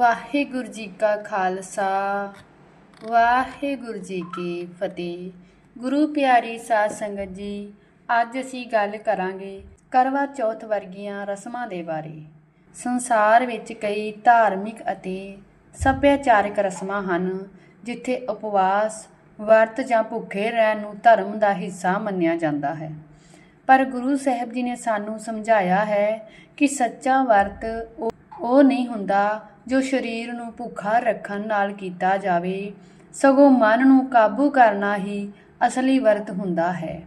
ਵਾਹਿਗੁਰੂ ਜੀ ਕਾ ਖਾਲਸਾ, ਵਾਹਿਗੁਰੂ ਜੀ ਕੀ ਫਤਿਹ। ਗੁਰੂ ਪਿਆਰੀ ਸਾਧ ਸੰਗਤ ਜੀ, ਅੱਜ ਅਸੀਂ ਗੱਲ ਕਰਾਂਗੇ ਕਰਵਾ ਚੌਥ ਵਰਗੀਆਂ ਰਸਮਾਂ ਦੇ ਬਾਰੇ। ਸੰਸਾਰ ਵਿੱਚ ਕਈ ਧਾਰਮਿਕ ਅਤੇ ਸੱਭਿਆਚਾਰਕ ਰਸਮਾਂ ਹਨ, ਜਿੱਥੇ ਉਪਵਾਸ, ਵਰਤ ਜਾਂ ਭੁੱਖੇ ਰਹਿਣ ਨੂੰ ਧਰਮ ਦਾ ਹਿੱਸਾ ਮੰਨਿਆ ਜਾਂਦਾ ਹੈ। ਪਰ ਗੁਰੂ ਸਾਹਿਬ ਜੀ ਨੇ ਸਾਨੂੰ ਸਮਝਾਇਆ ਹੈ ਕਿ ਸੱਚਾ ਵਰਤ ਉਹ ਨਹੀਂ ਹੁੰਦਾ ਜੋ ਸਰੀਰ ਨੂੰ ਭੁੱਖਾ ਰੱਖਣ ਨਾਲ ਕੀਤਾ ਜਾਵੇ। ਸਗੋਂ ਮਨ ਨੂੰ ਕਾਬੂ ਕਰਨਾ ਹੀ ਅਸਲੀ ਵਰਤ ਹੁੰਦਾ ਹੈ।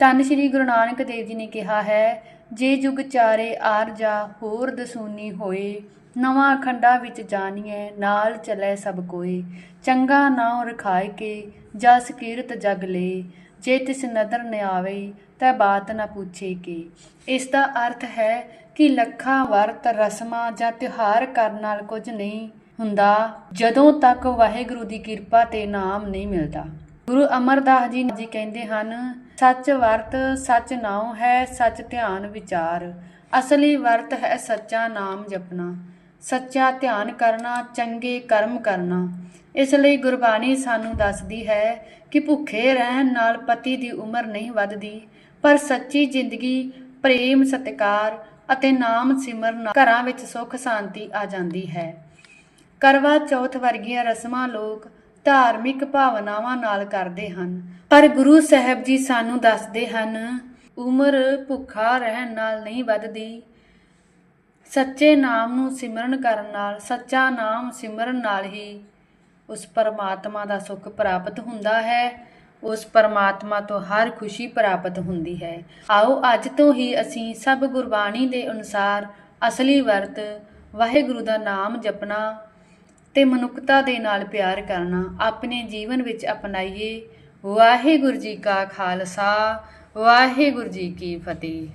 ਧੰਨ ਸ਼੍ਰੀ ਗੁਰੂ ਨਾਨਕ ਦੇਵ ਜੀ ਨੇ ਕਿਹਾ ਹੈ, ਜੇ ਜੁਗ ਚਾਰੇ ਆਰ ਜਾ ਹੋਰ ਦਸੂਨੀ ਹੋਏ, ਨਵਾਂ ਖੰਡਾ ਵਿੱਚ ਜਾਣੀਏ ਨਾਲ ਚਲੇ ਸਭ ਕੋਈ ਚੰਗਾ ਨਾਉ ਰਖਾਇ ਕੇ ਜਸ ਕੀਰਤ ਜਗ ਲੇ, ਜੇ ਤਿਸ ਨਦਰ ਨ ਆਵੇ, ਤੈ ਬਾਤ ਨਾ ਪੁੱਛੇ ਕੀ। ਇਸ ਦਾ ਅਰਥ ਹੈ ਕਿ ਲੱਖਾਂ ਵਰਤ ਰਸਮਾਂ ਜਾਂ ਤਿਉਹਾਰ ਕਰਨ ਨਾਲ ਕੁਝ ਨਹੀਂ ਹੁੰਦਾ, ਜਦੋਂ ਤੱਕ ਵਾਹਿਗੁਰੂ ਦੀ ਕਿਰਪਾ ਤੇ ਨਾਮ ਨਹੀਂ ਮਿਲਦਾ। ਗੁਰੂ ਅਮਰਦਾਸ ਜੀ ਜੀ ਕਹਿੰਦੇ ਹਨ, ਸੱਚ ਵਰਤ ਸੱਚ ਨਾਉ ਹੈ, ਸੱਚ ਧਿਆਨ ਵਿਚਾਰ। ਅਸਲੀ ਵਰਤ ਹੈ ਸੱਚਾ ਨਾਮ ਜਪਣਾ। ਸੱਚਾ ਧਿਆਨ ਕਰਨਾ, ਚੰਗੇ ਕਰਮ ਕਰਨਾ। ਇਸ ਲਈ ਗੁਰਬਾਣੀ ਸਾਨੂੰ ਦੱਸਦੀ ਹੈ ਕਿ ਭੁੱਖੇ ਰਹਿਣ ਨਾਲ ਪਤੀ ਦੀ ਉਮਰ ਨਹੀਂ ਵੱਧਦੀ, ਪਰ ਸੱਚੀ ਜ਼ਿੰਦਗੀ, ਪ੍ਰੇਮ ਸਤਿਕਾਰ ਅਤੇ ਨਾਮ ਸਿਮਰਨ ਨਾਲ ਘਰਾਂ ਵਿੱਚ ਸੁੱਖ ਸ਼ਾਂਤੀ ਆ ਜਾਂਦੀ ਹੈ। ਕਰਵਾ ਚੌਥ ਵਰਗੀਆਂ ਰਸਮਾਂ ਲੋਕ ਧਾਰਮਿਕ ਭਾਵਨਾਵਾਂ ਨਾਲ ਕਰਦੇ ਹਨ। ਪਰ ਗੁਰੂ ਸਾਹਿਬ ਜੀ ਸਾਨੂੰ ਦੱਸਦੇ ਹਨ, ਉਮਰ ਭੁੱਖਾ ਰਹਿਣ ਨਾਲ ਨਹੀਂ ਵੱਧਦੀ। ਸੱਚੇ ਨਾਮ ਨੂੰ ਸਿਮਰਨ ਕਰਨ ਨਾਲ, ਸੱਚਾ ਨਾਮ ਸਿਮਰਨ ਨਾਲ ਹੀ ਉਸ ਪਰਮਾਤਮਾ ਦਾ ਸੁੱਖ ਪ੍ਰਾਪਤ ਹੁੰਦਾ ਹੈ। ਉਸ ਪਰਮਾਤਮਾ ਤੋਂ ਹਰ ਖੁਸ਼ੀ ਪ੍ਰਾਪਤ ਹੁੰਦੀ ਹੈ। ਆਓ ਅੱਜ ਤੋਂ ਹੀ ਅਸੀਂ ਸਭ ਗੁਰਬਾਣੀ ਦੇ ਅਨੁਸਾਰ ਅਸਲੀ ਵਰਤ ਵਾਹਿਗੁਰੂ ਦਾ ਨਾਮ ਜਪਣਾ ਤੇ ਮਨੁੱਖਤਾ ਦੇ ਨਾਲ ਪਿਆਰ ਕਰਨਾ ਆਪਣੇ ਜੀਵਨ ਵਿੱਚ ਅਪਣਾਈਏ। ਵਾਹਿਗੁਰੂ ਜੀ ਕਾ ਖਾਲਸਾ, ਵਾਹਿਗੁਰੂ ਜੀ ਕੀ ਫਤਿਹ।